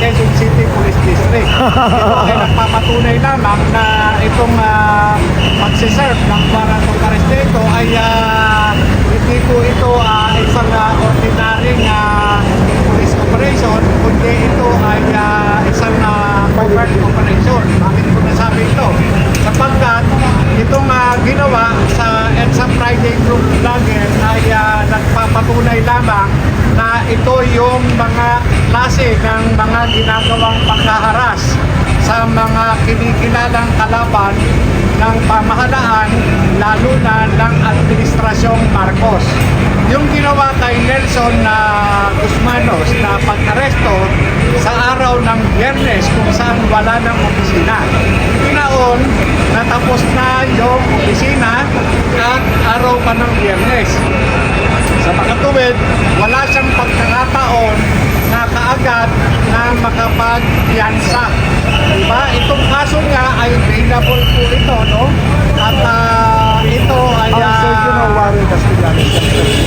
Quezon City Police District. Ito ay nagpapatunay lamang na itong uh, magsiserve ng warrant of arrest dito ay ah, hindi po ito ah, isang ah, ordinaryong ah, police operation, kundi ito ay ah, isang uh, covert operation. Bakit ko nasabi ito? Sapagkat itong ah, ginawa sa EDSA Friday Group Vlogger ay ah, nagpapatunay lamang na ito yung mga klase ng mga ginagawang pagkaharas sa mga kinikilalang kalaban ng pamahalaan lalo na ng Administrasyong Marcos. Yung ginawa kay Nelson na Guzmanos na pag-aresto sa araw ng biyernes kung saan wala ng opisina. Pinaon, natapos na yung opisina at araw pa ng biyernes. Sa makatuwid, wala siyang pagkakataon makapagpiyansa. Diba? Itong kaso nga ay available po ito, no? At ah, ito ay ah,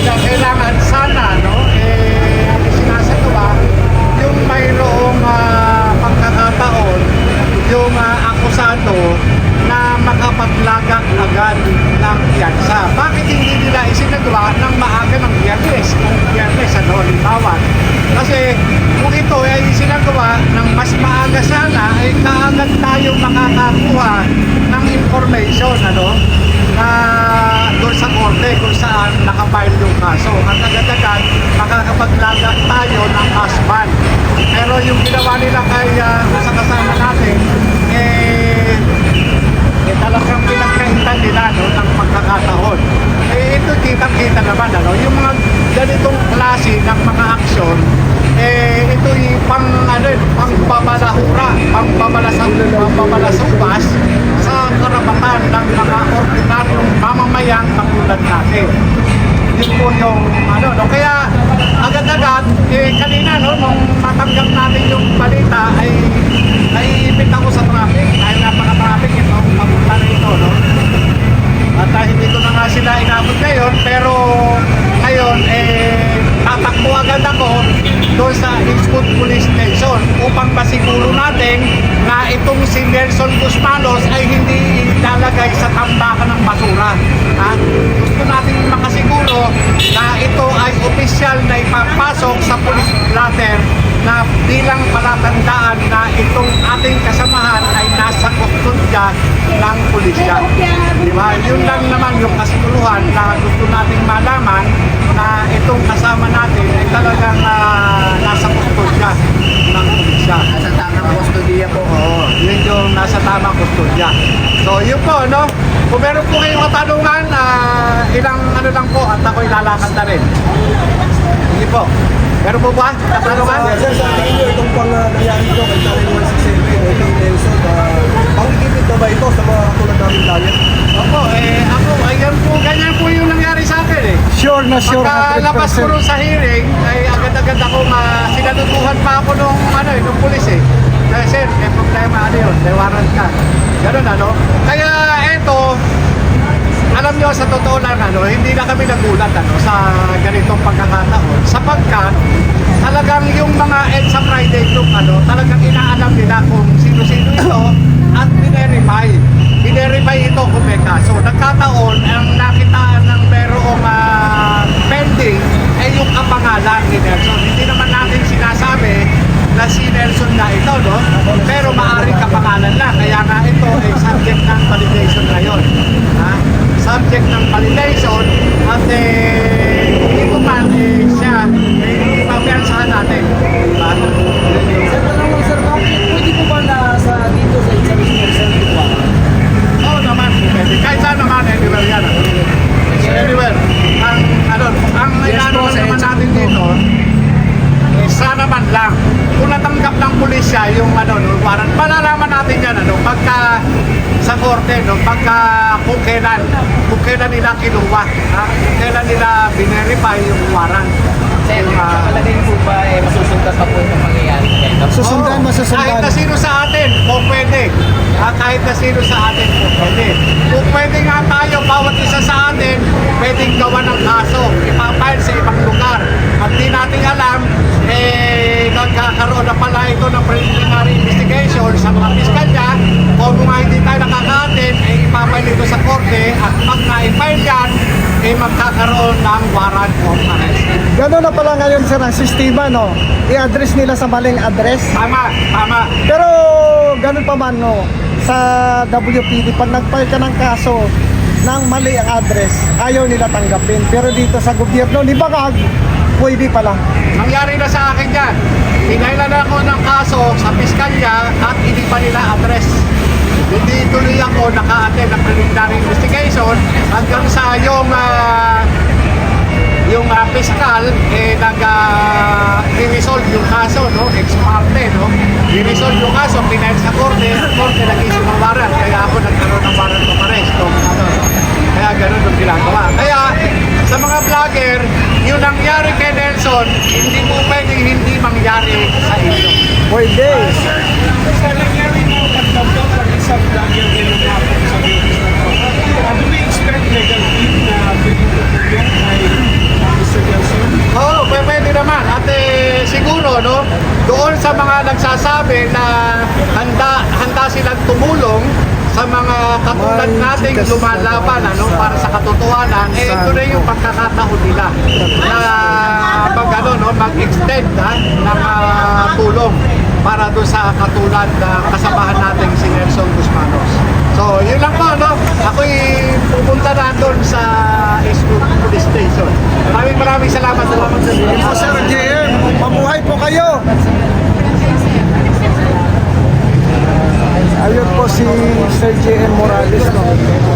kaya kailangan sana, no? Eh, ang sinasagawa, yung mayroong ah, pagkakataon, yung ah, akusado na makapaglagak agad ng piyansa. Bakit hindi nila isinagawa ng maaga ng biyernes? Kung biyernes, ano, halimbawa. Kasi kung ito ay isinagawa ng mas maaga sana, ay kaagad tayo makakakuha ng information, ano? na doon sa korte kung saan nakafile yung kaso. At agad-agad makakapaglagat tayo ng asban. Pero yung ginawa nila kay uh, sa kasama natin, eh, eh talagang pinagkaitan nila no, ng pagkakataon. Eh ito kitang-kita naman, ano, yung mga ganitong klase ng mga aksyon, eh ito yung pang ano yun, pang babalahura, pang babalasang babalasubas sa karapatan ng mga ordinaryong mamamayang katulad natin. Yun po yung ano, no? Kaya agad-agad, eh kanina no, nung matanggap natin yung balita ay naiipit ako sa traffic dahil napaka-traffic itong papunta na ito, no? At ah, hindi ko na nga sila inabot ngayon, pero ngayon, eh, tatakbo agad ako doon sa Eastwood Police Station upang masiguro natin na itong si Nelson Guzmanos ay hindi ilalagay sa tambakan ng basura. Ha? Gusto natin makasiguro na ito ay opisyal na ipapasok sa police blatter na bilang palatandaan na itong ating kasamahan ay nasa kustodya ng pulisya. Di ba? Yun lang naman yung kasiguluhan na gusto nating malaman na itong kasama natin ay talagang ah, nasa kustodya ng pulisya. Nasa tamang kustodiya po. Oo, yun yung nasa tamang kustodya. So, yun po, no? Kung meron po kayong katanungan, ah, ilang ano lang po at ako'y lalakad na rin. Sige po. Meron po ba katanungan? Sir, sa tingin nyo, itong pang uh, nangyari ito kay Karen 167, o kay Nelson, uh, pangigipit na ba ito sa mga katulad namin vlogger? Opo, eh, ako, ayan po, ganyan po yung nangyari sa akin eh. Sure na Pagkalabas ko sa hearing, ay agad-agad ako ma sinalutuhan pa ako nung ano eh, nung pulis eh. Kaya sir, may problema ano yun, may warrant ka. Ganun ano. Kaya eto, nyo sa totoo lang ano, hindi na kami nagulat ano sa ganitong pagkakataon sapagkat talagang yung mga EDSA Friday group ano, talagang inaalam nila kung sino-sino ito at binerify. Binerify ito kung may kaso. Nagkataon, ang nakitaan ng merong ah, pending ay yung kapangalan ni Nelson. Hindi naman natin sinasabi na si Nelson na ito, no? Pero maaaring kapangalan lang. Kaya nga ito ay subject ng validation ngayon. Ha? subject ng validation at eh, hindi ko pa eh, siya eh, papiyansahan natin. Diba? Sir, tanong mo, sir, bakit pwede po ba sa dito sa isang isang lupa? Oo naman, pwede. Kahit saan naman, anywhere yan. Anywhere. Ang, ano, ang yes, natin dito, eh, sana man lang kung natanggap ng pulisya yung ano no, warrant malalaman natin yan ano pagka sa korte no pagka kung kailan, kung kailan nila kinuha, ha? kung kailan nila binerify yung warrant. Sir, Yung, ah, palagay po ba eh, masusundan pa po itong mangyayari? Susundan, Oo. masusundan. Kahit na sino sa atin, po pwede. Ah, kahit na sino sa atin, po pwede. Kung pwede nga tayo, bawat isa sa atin, pwedeng gawa ng kaso. Ipapile sa ibang lugar. At di natin alam, nagkakaroon na pala ito ng preliminary investigation sa mga piskalya. Kung mga hindi tayo nakaka-attend, eh, ipapile ito sa korte. At pag na-file yan, eh, magkakaroon ng warrant of arrest. Gano'n na pala ngayon sir ang sistema, no? I-address nila sa maling address. Tama, tama. Pero ganun pa man, no? Sa WPD, pag nag-file ka ng kaso ng mali ang address, ayaw nila tanggapin. Pero dito sa gobyerno, di ba kag pwede pala? Nangyari na sa akin yan. Kaso sa piskalya at hindi pa nila address. Hindi tuloy ako naka-attend ng preliminary investigation hanggang sa yung ah, yung uh, fiscal eh nag uh, resolve yung kaso no ex parte no resolve yung kaso pinail sa korte korte nag-issue ng warrant kaya ako nagkaroon ng warrant of arrest no? ano, no? kaya ganun yung ginagawa kaya sa mga vlogger yung nangyari kay Nelson hindi mo pwedeng hindi mangyari sa inyo Pwede. Sa nangyari mo pagtanto pag isang vlogger ang hapon sa business na uh, do we expect legal team na pwedeng tutulong kay uh, Mr. Nelson? Oo, pwede, pwede naman. At eh, siguro, no, doon sa mga nagsasabi na handa, handa silang tumulong sa mga katulad nating lumalaban na ano, para sa katotohanan, eh, ito na yung pagkakataon nila na mag, ano, no, mag-extend ha, ng ah, tulong para doon sa katulad na kasamahan natin si Nelson Guzmanos. So, yun lang po, no? Ako'y pupunta na doon sa Eastwood Police Station. Maraming maraming salamat. Salamat sa inyo. Po Sir JM, mabuhay po kayo. Ayun po si Sir JM Morales. No?